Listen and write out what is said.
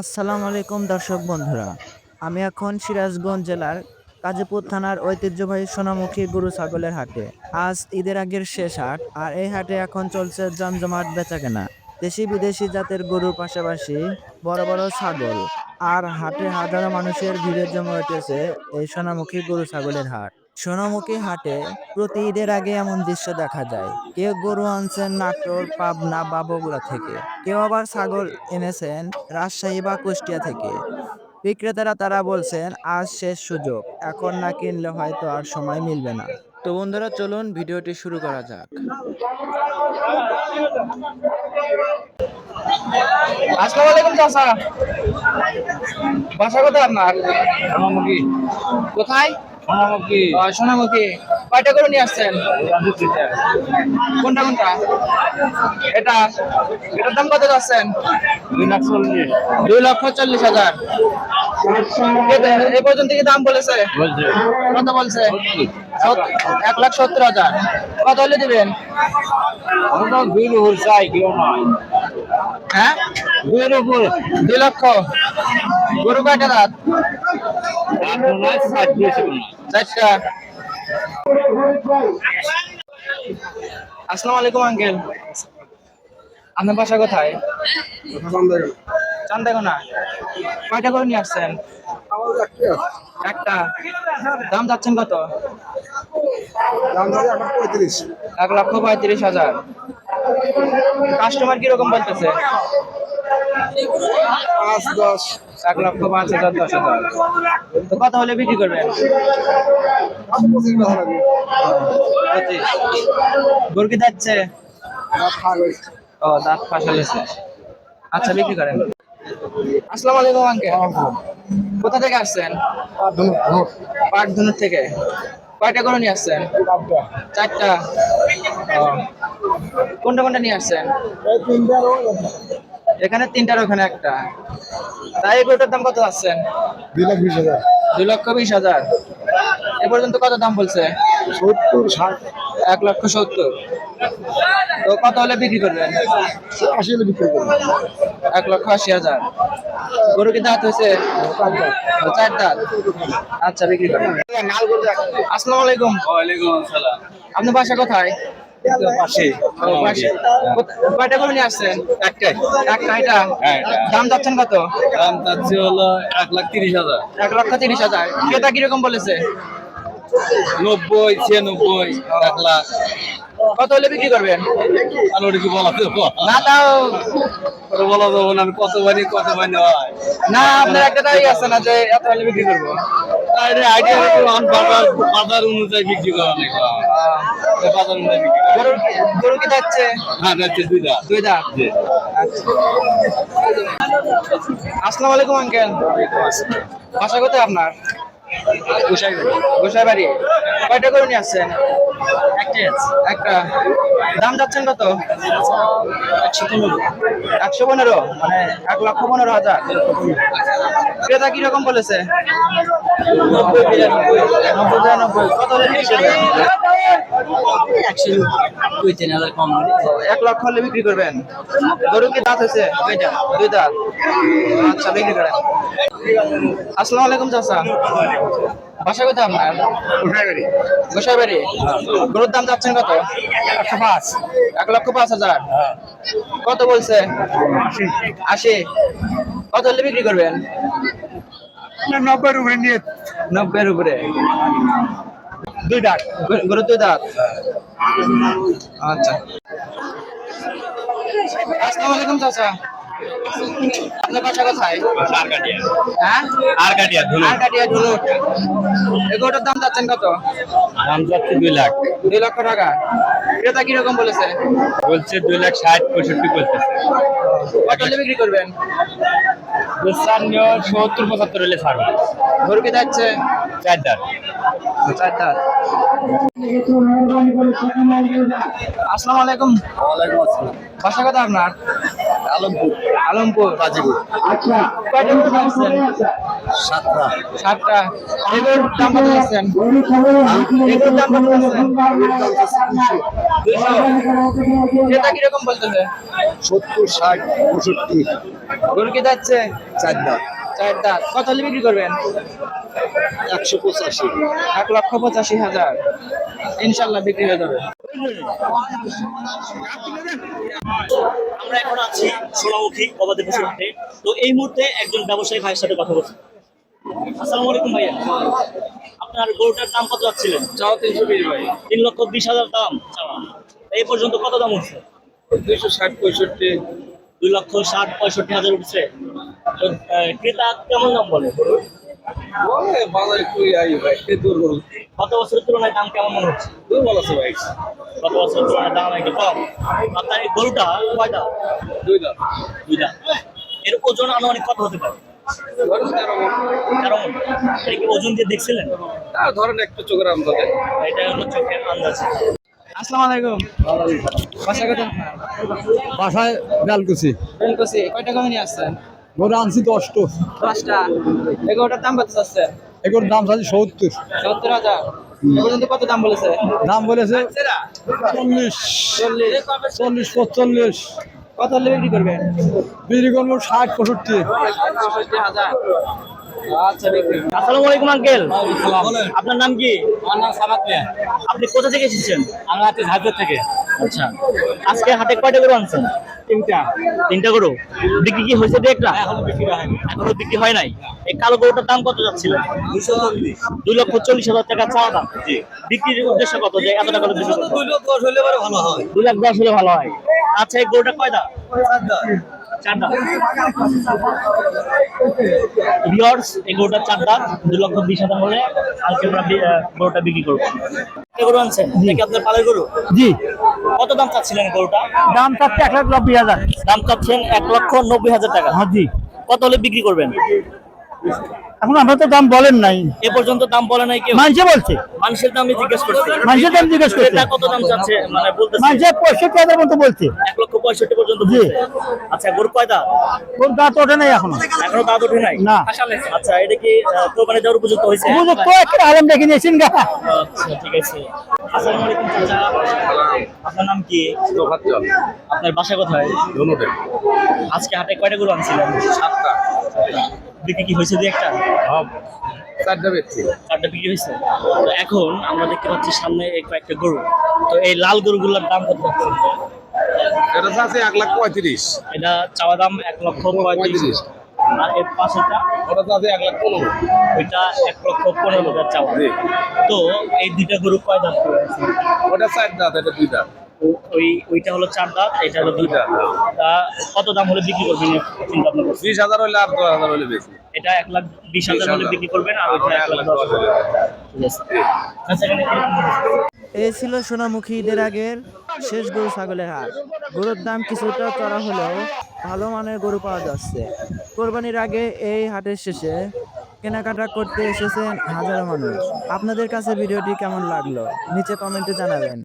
আসসালামু আলাইকুম, দর্শক বন্ধুরা। আমি এখন সিরাজগঞ্জ জেলার কাজীপুর থানার ঐতিহ্যবাহী সোনামুখী গরু ছাগলের হাটে। আজ ঈদের আগের শেষ হাট, আর এই হাটে এখন চলছে জমজমাট বেচাকেনা। দেশি বিদেশি জাতের গরুর পাশাপাশি বড় বড় ছাগল। আর হাটে হাজারো মানুষের ভিড়ে জমে উঠেছে এই সোনামুখী গরু ছাগলের হাট। সোনামুখী হাটে প্রতি ঈদের আগে এমন দৃশ্য দেখা যায়। কেউ গরু আনছেন নাটোর পাবনা বা বগুড়া থেকে। কেউ আবার ছাগল এনেছেন রাজশাহী বা কুষ্টিয়া থেকে। বিক্রেতারা তারা বলছেন আজ শেষ সুযোগ এখন না কিনলে হয়তো আর সময় মিলবে না। তো বন্ধুরা চলুন ভিডিওটি শুরু করা যাক। আসসালামু আলাইকুম চাচা। বাসা কোথায় আপনার? কোথায়? সোনামুখী। সোনামুখী। কয়টা করে নিয়ে আসছেন? কোনটা কোনটা? এটা? এটার দাম কত যাচ্ছেন? দুই দুই লক্ষ চল্লিশ হাজার। এ- পর্যন্ত কি দাম বলেছে? কত বলছে? এক লাখ সত্তর হাজার। কত হলে দিবেন? দুই উপর চাই কেউ নয় হ্যাঁ? উপর দুই লক্ষ। গরু কয়টা দাঁত? আসসালামু আলাইকুম আঙ্কেল। আপনার বাসা কোথায়? চান্দাগোনা। কয়টা করে নিয়ে আসছেন? একটা। দাম যাচ্ছেন কত? এক লক্ষ পঁয়ত্রিশ হাজার। কাস্টমার কীরকম বলতেছে? পাঁচ দশ। এক লক্ষ পাঁচ হাজার দশ হাজার। তো কত হলে বিক্রি করবেন? পঁচিশ। কথা লাগবে পঁচিশ গরু যাচ্ছে ও দাঁত ফাঁসালেছে আচ্ছা বিক্রি করেন। আসসালামু আলাইকুম আঙ্কেল কোথা থেকে আসছেন? পাটধনুর থেকে। কয়টা করে নিয়ে আসছেন? চারটা। কোনটা কোনটা নিয়ে আসছেন? এখানে তিনটার ওখানে একটা। তাই এই গরুটার দাম কত আসছেন দুই লাখ বিশ হাজার। দুই লক্ষ বিশ হাজার। এ পর্যন্ত কত দাম বলছে? সত্তর ষাট। এক লক্ষ সত্তর। তো কত হলে বিক্রি করবেন? আশি হলে বিক্রি করবেন। এক লক্ষ আশি হাজার। গরু কি দাঁত হয়েছে? চার দাঁত। আচ্ছা বিক্রি করবেন। আসসালামু আলাইকুম। ওয়ালাইকুম আসসালাম। আপনার বাসা কোথায়? পাশে ও, পাশে। কোথা- কয়টা করে নিয়ে আসছেন? একটাই। একটা এটা? হ্যাঁ, দাম যাচ্ছেন কত? দাম চাচ্ছি হলো এক লাখ তিরিশ হাজার। এক লক্ষ তিরিশ হাজার। ক্রেতা কীরকম বলেছে? নব্বই ছিয়ানব্বই এক লাখ। কত হলে বিক্রি করবেন? আর ওটা কি বলা দেবো না তাও বলা দেবো না। আমি কত বানি কত বানি হয়? না আপনার একটা দাঁড়িয়ে আছে না যে এত হলে বিক্রি করব? বাজার বাজার অনুযায়ী বিক্রি করা বাজার অনুযায়ী বিক্রি গরু কি যাচ্ছে? হ্যাঁ যাচ্ছে দুই দাঁত জি। আচ্ছা। আসসালামু আলাইকুম আঙ্কেল। বাসা কোথায় আপনার? গোসাই বাড়ি কয়টা করে নিয়ে আসছেন? একটা। দাম যাচ্ছেন কত? একশো পনেরো মানে এক লক্ষ পনেরো হাজার। ক্রেতা কীরকম বলেছে? কত এক লক্ষ হলে বিক্রি করবেন? গরু কি দাঁত হয়েছে? দুই দাঁত আচ্ছা বিক্রি করেন। আসসালামু আলাইকুম চাচা। বাসা কোথায় আপনার? গোসাই বাড়ি গরুর দাম যাচ্ছেন কত? একশো পাঁচ এক লক্ষ পাঁচ হাজার। কত বলছে? আশি। কত হলে বিক্রি করবেন? নব্বই উপরে নিয়ে নব্বইয়ের উপরে। দুই দাঁত। গরু- দুই দাঁত? আচ্ছা। আসসালামু আলাইকুম চাচা। আপনার বাসা কোথায়? হ্যাঁ? এগুলোটার দাম যাচ্ছেন কত? দাম যাচ্ছে দুই লাখ। দুই লক্ষ টাকা। ক্রেতা কীরকম বলেছে? বলছে দুই লাখ ষাট পঁয়ষট্টি বলতেছে। কত হলে বিক্রি করবেন? সত্তর পঁচাত্তর হলে ছাড়বে গরু কি যাচ্ছে? চার দাঁত। চার দাঁত। আসসালামু আলাইকুম। ওয়ালাইকুম আসসালাম। বাসা কথা আপনার? আলমপুর। আলমপুর। গাজীপুর। আচ্ছা কয়টা গরু আসছেন সাতটা। সাতটা। এগুলোর দাম কত আছেন? এগুলোর দাম কত আছেন? সেটা কীরকম বলতেছে? সত্তর ষাট পঁয়ষট্টি। গরু কি যাচ্ছে? চারটা চারটা কত হলে বিক্রি করবেন? একশো পঁচাশি। এক লক্ষ পঁচাশি হাজার। ইনশাল্লাহ বিক্রি হয়ে যাবে। আমরা এখন আছি সোনামুখী গবাদি পশুর হাটে তো এই মুহূর্তে একজন ব্যবসায়ী ভাইয়ের সাথে কথা বলছি। আসসালামু আলাইকুম ভাইয়া। আপনার গরুটার দাম কত যাচ্ছিলেন? চাও তিনশো বিশ ভাই। তিন লক্ষ বিশ হাজার দাম। চাওয়া। এই পর্যন্ত কত দাম উঠছে? দুইশো ষাট পঁয়ষট্টি। দুই লক্ষ ষাট পঁয়ষট্টি হাজার উঠছে। ক্রেতা কেমন দাম বলে? গরুর? বাজার একটু ভাই একটু দূর করুন গত বছরের তুলনায় দাম কেমন মনে হচ্ছে? দুর্বল আছে ভাই। গত বছরের তুলনায় দাম একটু কম। আপনার এই গরুটা কয়টা? দুই দাম দুইটা। এর ওজন আনুমানিক কত হতে পারে? ওজন দিয়ে দেখছিলেন? ধরেন একটু চোখের এটা হলো চোখের আন্দাজ। আসসালামু আলাইকুম। বাসা বাসায় বেলকুচি কয়টা কমে নিয়ে আসছেন? গরু আনছি দশটো দশটা। এগারোটার দাম কত এগুলোর দাম চাচ্ছি সত্তর। সত্তর হাজার। পর্যন্ত কত দাম বলেছে? দাম বলেছে চল্লিশ। চল্লিশ। চল্লিশ পঁচল্লিশ কত হলে বিক্রি করবেন? বিক্রি করব ষাট পঁয়ষট্টি। পঁয়ষট্টি হাজার। আচ্ছা বিক্রি। আসসালামু আলাইকুম আঙ্কেল। আপনার নাম কি? আপনি কোথা থেকে এসেছেন? আমরা আছি ঝাড়খণ্ড থেকে। আচ্ছা। আজকে হাটে কয়টা গরু আনছেন? তিনটা। তিনটা গরু? বিক্রি কি হয়েছে একটা? এখনও বিক্রি হয়নি। এখনও বিক্রি হয় নাই। এই কালো গরুটার দাম কত যাচ্ছিল? দুই লক্ষ চল্লিশ হাজার টাকা চাওয়া দাম। বিক্রির উদ্দেশ্য কত? যে এত টাকা দুই লক্ষ দশ হলে ভালো হয়। দুই লাখ দশ হলে ভালো হয়। আচ্ছা এই গরুটা কয় দাম ভিওর্স এই গরুটা চার দুই লক্ষ বিশ হাজার হলে আজকে আমরা গরুটা বিক্রি করব। গরু আনছেন? আপনার পালের গরু? জি। কত দাম চাচ্ছিলেন গরুটা? দাম চাচ্ছে এক লাখ নব্বই হাজার। দাম চাচ্ছেন এক লক্ষ নব্বই হাজার টাকা। হ্যাঁ জি। কত হলে বিক্রি করবেন? এখন আমরা তো দাম বলেন নাই। এ পর্যন্ত দাম বলে নাই কেউ। মানুষে বলছে। মানুষের দাম জিজ্ঞেস করছে। মানুষের দাম জিজ্ঞেস করছে। কত দাম চাচ্ছে? মানে বলতে মানুষে পঁয়ষট্টি হাজার মতো বলছে। এক পঁয়ষট্টি পর্যন্ত জি। বলছে আচ্ছা গরু কয় ওর দাঁত ওঠে নাই এখনও। এখনও দাঁত ওঠে নাই? না। আচ্ছা এটা কি আহ, কোরবানি দেওয়ার উপযুক্ত হয়েছে? উপযুক্ত একটা আলম দেখে নিয়েছেন গা আচ্ছা ঠিক আছে। আসসালামু আলাইকুম চাচা। আপনার নাম কি? আপনার বাসা কোথায়? আজকে হাটে কয়টা গরু আনছিলেন? সাতটা। বিক্রি কি হয়েছে দুই একটা? চারটা বেচছি চারটা বিক্রি হয়েছে। তো এখন আমরা দেখতে পাচ্ছি সামনে এই কয়েকটা গরু। তো এই লাল গরুগুলোর দাম কত? এটা চাচ্ছে এক লাখ পঁয়ত্রিশ। এটা চাওয়া দাম এক লক্ষ পঁয়ত্রিশ। আর এর পাশেটা ওটা চাচ্ছে এক লাখ পনেরো। ওইটা এক লক্ষ পনেরো হাজার চাওয়া। জি। তো এই দুইটা গরু কয় দাম ওটা চার দাঁত এটা দুই দাঁত। ওই ওইটা হলো চার দাঁত এটা হলো দুই দাঁত। তা কত দাম হলে বিক্রি করবেন চিন্তা ভাবনা করছেন? বিশ হাজার হলে আর দশ হাজার হলে বেশি। এটা এক লাখ বিশ হাজার হলে বিক্রি করবেন আর ওইটা এক লাখ দশ হাজার। ঠিক আছে। আচ্ছা? এই ছিল সোনামুখী ঈদের আগের শেষ গরু ছাগলের হাট। গরুর দাম কিছুটা চড়া হলেও ভালো মানের গরু পাওয়া যাচ্ছে। কোরবানির আগে এই হাটের শেষে কেনাকাটা করতে এসেছেন হাজারো মানুষ। আপনাদের কাছে ভিডিওটি কেমন লাগল? নিচে কমেন্টে জানাবেন।